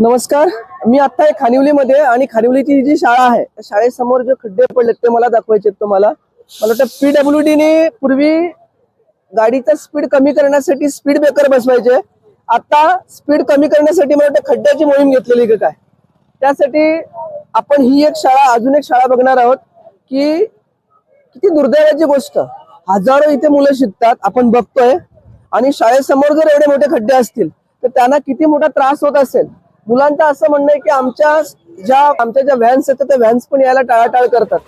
नमस्कार मी आता आहे खानिवलीमध्ये आणि खानिवलीची जी शाळा आहे त्या शाळेसमोर जे खड्डे पडलेत ते मला दाखवायचे आहेत तुम्हाला. मला वाटतं पीडब्ल्यू डीने पूर्वी गाडीचा स्पीड कमी करण्यासाठी स्पीड ब्रेकर बसवायचे. आता स्पीड कमी करण्यासाठी मला वाटतं खड्ड्याची मोहीम घेतलेली का काय? त्यासाठी आपण ही एक शाळा अजून एक शाळा बघणार आहोत की किती दुर्दैवाची गोष्ट. हजारो इथे मुलं शिकतात आपण बघतोय. आणि शाळेसमोर जर एवढे मोठे खड्डे असतील तर त्यांना किती मोठा त्रास होत असेल? मुलांचं असं म्हणणं आहे की आमच्या ज्या आमच्या ज्या व्हॅन्स आहेत त्या व्हॅन्स पण यायला टाळाटाळ करतात.